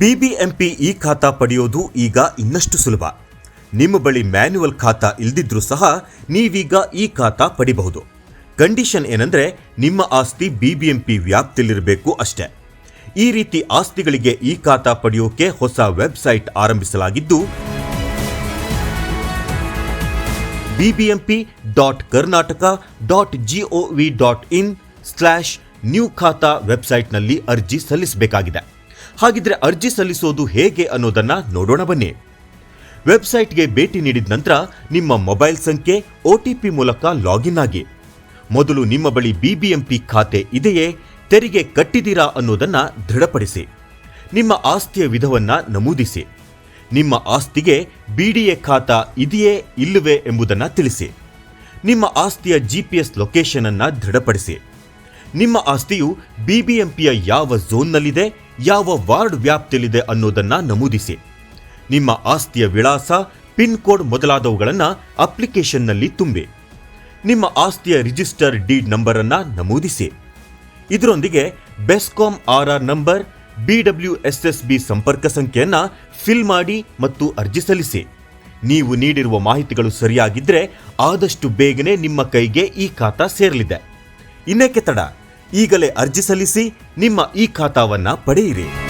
BBMP E ಖಾತಾ ಪಡೆಯೋದು ಈಗ ಇನ್ನಷ್ಟು ಸುಲಭ. ನಿಮ್ಮ ಬಳಿ ಮ್ಯಾನ್ಯುವಲ್ ಖಾತಾ ಇಲ್ದಿದ್ರೂ ಸಹ ನೀವೀಗ ಈ ಖಾತಾ ಪಡಿಬಹುದು. ಕಂಡೀಷನ್ ಏನಂದ್ರೆ ನಿಮ್ಮ ಆಸ್ತಿ ಬಿಬಿಎಂಪಿ ವ್ಯಾಪ್ತಿಯಲ್ಲಿರಬೇಕು ಅಷ್ಟೇ. ಈ ರೀತಿ ಆಸ್ತಿಗಳಿಗೆ ಈ ಖಾತಾ ಪಡೆಯೋಕೆ ಹೊಸ ವೆಬ್ಸೈಟ್ ಆರಂಭಿಸಲಾಗಿದ್ದು, BBMP dot Karnataka dot gov dot in slash new khata ವೆಬ್ಸೈಟ್ನಲ್ಲಿ ಅರ್ಜಿ ಸಲ್ಲಿಸಬೇಕಾಗಿದೆ. ಹಾಗಿದ್ರೆ ಅರ್ಜಿ ಸಲ್ಲಿಸೋದು ಹೇಗೆ ಅನ್ನೋದನ್ನ ನೋಡೋಣ ಬನ್ನಿ. ವೆಬ್ಸೈಟ್ಗೆ ಭೇಟಿ ನೀಡಿದ ನಂತರ ನಿಮ್ಮ ಮೊಬೈಲ್ ಸಂಖ್ಯೆ ಒಟಿಪಿ ಮೂಲಕ ಲಾಗಿನ್ ಆಗಿ. ಮೊದಲು ನಿಮ್ಮ ಬಳಿ ಬಿಬಿಎಂಪಿ ಖಾತೆ ಇದೆಯೇ, ತೆರಿಗೆ ಕಟ್ಟಿದ್ದೀರಾ ಅನ್ನೋದನ್ನ ದೃಢಪಡಿಸಿ. ನಿಮ್ಮ ಆಸ್ತಿಯ ವಿಧವನ್ನ ನಮೂದಿಸಿ. ನಿಮ್ಮ ಆಸ್ತಿಗೆ ಬಿಡಿಎ ಖಾತಾ ಇದೆಯೇ, ಇಲ್ಲವೇ ಎಂಬುದನ್ನು ತಿಳಿಸಿ. ನಿಮ್ಮ ಆಸ್ತಿಯ ಜಿಪಿಎಸ್ ಲೊಕೇಶನ್ ಅನ್ನು ದೃಢಪಡಿಸಿ. ನಿಮ್ಮ ಆಸ್ತಿಯು ಬಿಬಿಎಂಪಿಯ ಯಾವ ಝೋನ್ನಲ್ಲಿದೆ ಯಾವ ವಾರ್ಡ್ ವ್ಯಾಪ್ತಿಯಲ್ಲಿದೆ ಅನ್ನೋದನ್ನ ನಮೂದಿಸಿ. ನಿಮ್ಮ ಆಸ್ತಿಯ ವಿಳಾಸ, ಪಿನ್ ಕೋಡ್ ಮೊದಲಾದವುಗಳನ್ನು ಅಪ್ಲಿಕೇಶನ್ನಲ್ಲಿ ತುಂಬಿ. ನಿಮ್ಮ ಆಸ್ತಿಯ ರಿಜಿಸ್ಟರ್ ಡೀಡ್ ನಂಬರ್ ಅನ್ನ ನಮೂದಿಸಿ. ಇದರೊಂದಿಗೆ BESCOM R R number, B W S S B ಸಂಪರ್ಕ ಸಂಖ್ಯೆಯನ್ನ ಫಿಲ್ ಮಾಡಿ ಮತ್ತು ಅರ್ಜಿ ಸಲ್ಲಿಸಿ. ನೀವು ನೀಡಿರುವ ಮಾಹಿತಿಗಳು ಸರಿಯಾಗಿದ್ದರೆ ಆದಷ್ಟು ಬೇಗನೆ ನಿಮ್ಮ ಕೈಗೆ ಈ ಖಾತಾ ಸೇರಲಿದೆ. ಇನ್ನೇಕೆ ತಡ? ಈಗಲೇ ಅರ್ಜಿ ಸಲ್ಲಿಸಿ ನಿಮ್ಮ ಈ ಖಾತಾವನ್ನ ಪಡೆಯಿರಿ.